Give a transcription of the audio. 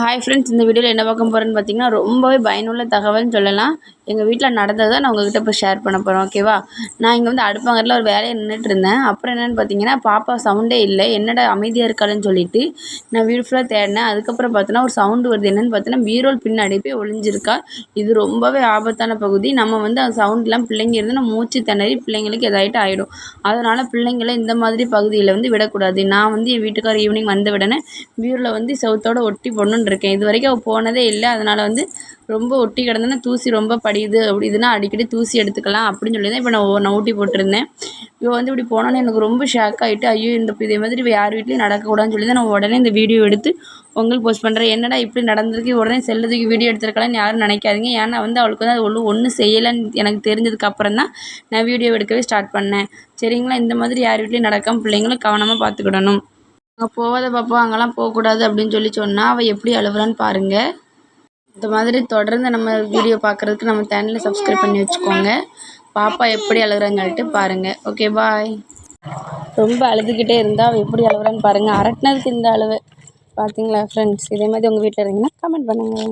Hi friends இந்த வீடியோவில் என்ன பார்க்க போகிறேன்னு பார்த்தீங்கன்னா ரொம்பவே பயனுள்ள தகவல்னு சொல்லலாம். எங்கள் வீட்டில் நடந்ததை நான் உங்ககிட்ட இப்போ ஷேர் பண்ண போகிறேன் ஓகேவா நான் இங்கே வந்து அடுப்பாங்கரில் ஒரு வேலையை நின்றுட்டு இருந்தேன். அப்புறம் என்னென்னு பார்த்தீங்கன்னா பாப்பா சவுண்டே இல்லை. என்னடா அமைதியாக இருக்காளுன்னு சொல்லிட்டு நான் வீடு ஃபுல்லாக தேடினேன். அதுக்கப்புறம் பார்த்தோன்னா ஒரு சவுண்டு வருது. என்னென்னு பார்த்தோன்னா பீரோல் பின்னாடி போய் ஒளிஞ்சிருக்கா. இது ரொம்பவே ஆபத்தான பகுதி. நம்ம வந்து அந்த சவுண்ட்லாம் பிள்ளைங்க இருந்து நம்ம மூச்சு திணறி பிள்ளைங்களுக்கு எதாயிட்டு ஆகிடும் அதனால் பிள்ளைங்களை இந்த மாதிரி பகுதியில் வந்து விடக்கூடாது. நான் வந்து என் வீட்டுக்காரர் ஈவினிங் வந்த உடனே பீரோவில் வந்து செவுத்தோட ஒட்டி போடணுன்னு இருக்கேன். இது வரைக்கும் அவள் போனதே இல்லை. அதனால் வந்து ரொம்ப ஒட்டி கிடந்தோன்னா தூசி ரொம்ப படியுது அப்படி இதுனா அடிக்கடி தூசி எடுத்துக்கலாம் அப்படின்னு சொல்லி தான் இப்போ நான் நான் ஊட்டி போட்டிருந்தேன். இவள் வந்து இப்படி போனோன்னு எனக்கு ரொம்ப ஷாக் ஆகிட்டு ஐயோ இந்த இதே மாதிரி இவள் யார் வீட்லேயும் நடக்கக்கூடாதுன்னு சொல்லி தான் நான் உடனே இந்த வீடியோ எடுத்து உங்களுக்கு போஸ்ட் பண்ணுறேன் என்னடா இப்படி நடந்திருக்கு? உடனே செல்லதுக்கு வீடியோ எடுத்துருக்கலாம்னு யாரும் நினைக்காதீங்க. ஏன்னா வந்து அவளுக்கு வந்து அது ஒன்றும் ஒன்றும் செய்யலைன்னு எனக்கு தெரிஞ்சதுக்கு அப்புறம் தான் நான் வீடியோ எடுக்கவே ஸ்டார்ட் பண்ணேன். சரிங்களா? இந்த மாதிரி யார் வீட்லேயும் நடக்காமல் பிள்ளைங்களும் கவனமாக பார்த்துக்கிடணும். அங்கே போகாத பாப்பா அங்கெல்லாம் போகக்கூடாது அப்படின்னு சொல்லி சொன்னால் அவள் எப்படி அழுகுறான்னு பாருங்கள் இந்த மாதிரி தொடர்ந்து நம்ம வீடியோ பார்க்குறதுக்கு நம்ம சேனலை சப்ஸ்கிரைப் பண்ணி வச்சுக்கோங்க. பாப்பா எப்படி அழுகுறான்னு சொல்லிட்டு பாருங்கள் ஓகே பாய் ரொம்ப அழுதுகிட்டே இருந்தால் அவள் எப்படி அழுகுறான்னு பாருங்கள் அரட்டினதுக்கு இந்த அழுவு பார்த்தீங்களா ஃப்ரெண்ட்ஸ் இதே மாதிரி உங்கள் வீட்டில் இருந்தீங்கன்னா கமெண்ட் பண்ணுங்கள்